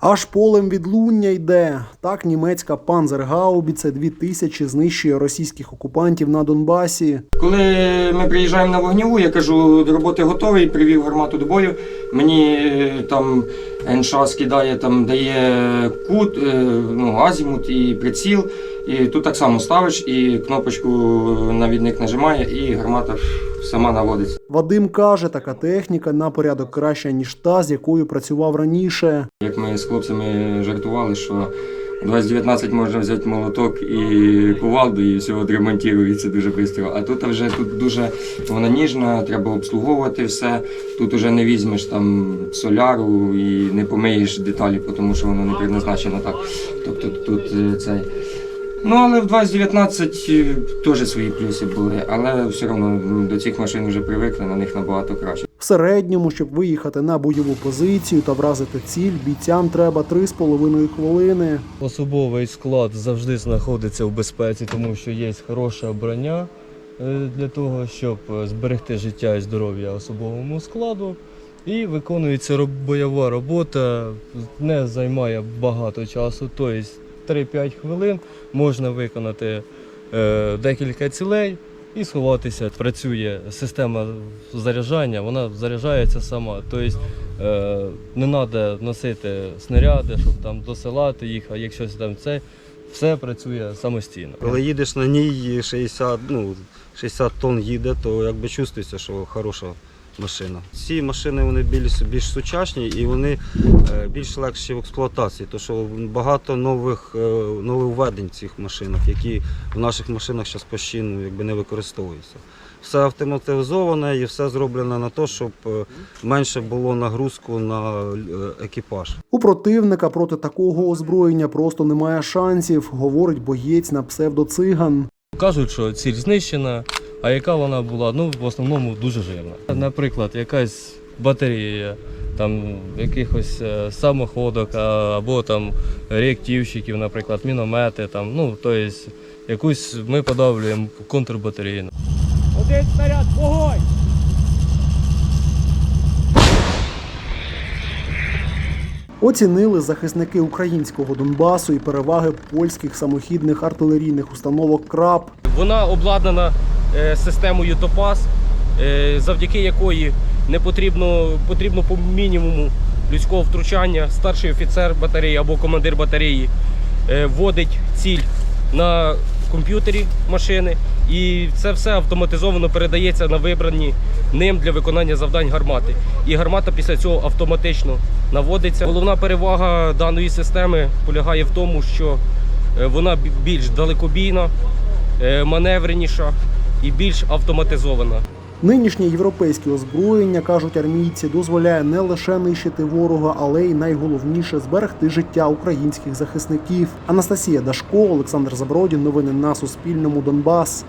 Аж полем відлуння йде. Так німецька панзергаубіце 2000 знищує російських окупантів на Донбасі. Коли ми приїжджаємо на вогневу, я кажу, до роботи готовий, привів гармату до бою. Мені е, там НШ скидає, там дає кут, е, ну, азімут і приціл. І тут так само ставиш і кнопочку навідник нажимає, і гармата сама наводиться. Вадим каже, така техніка на порядок краща, ніж та, з якою працював раніше. Як ми з хлопцями жартували, що 2019 можна взяти молоток і кувалду, і все відремонтується дуже швидко. А тут вже тут дуже вона ніжна, треба обслуговувати все. Тут вже не візьмеш там соляру і не помиєш деталі, тому що воно не предназначено так. Тобто тут е, цей. Ну, але в 2019 е, теж свої плюси були, але все одно до цих машин вже привикли, на них набагато краще. В середньому, щоб виїхати на бойову позицію та вразити ціль, бійцям треба 3,5 хвилини. Особовий склад завжди знаходиться в безпеці, тому що є хороша броня е, для того, щоб е, зберегти життя і здоров'я особовому складу. І виконується роб- бойова робота, не займає багато часу, тобто 3-5 хвилин можна виконати е, декілька цілей і сховатися. Працює система заряджання, вона заряджається сама. Тобто е, не треба носити снаряди, щоб там досилати їх, а якщо там це, все працює самостійно. Коли їдеш на ній 60, ну, 60 тонн їде, то якби чувствується, що хороша машина. Ці машини вони більш, більш сучасні і вони е, більш легші в експлуатації, тому що багато нових е, нововведень в цих машинах, які в наших машинах зараз постійно якби, не використовуються. Все автоматизоване і все зроблено на те, щоб е, менше було нагрузку на екіпаж. У противника проти такого озброєння просто немає шансів, говорить боєць на псевдоциган. Кажуть, що ціль знищена, а яка вона була, ну в основному дуже жирна. Наприклад, якась батарея, там якихось е, самоходок а- або там реактивщиків, наприклад, міномети, там, ну, тобто якусь ми подавлюємо контрбатарею. Один снаряд, вогонь! Оцінили захисники українського Донбасу і переваги польських самохідних артилерійних установок КРАП. Вона обладнана системою Топаз, е, завдяки якої не потрібно, потрібно по мінімуму людського втручання. Старший офіцер батареї або командир батареї е, вводить ціль на комп'ютері машини, і це все автоматизовано передається на вибрані ним для виконання завдань гармати. І гармата після цього автоматично наводиться. Головна перевага даної системи полягає в тому, що е, вона більш далекобійна, е, маневреніша і більш автоматизована. Нинішнє європейське озброєння, кажуть армійці, дозволяє не лише нищити ворога, але й найголовніше зберегти життя українських захисників. Анастасія Дашко, Олександр Забродін. Новини на Суспільному. Донбас.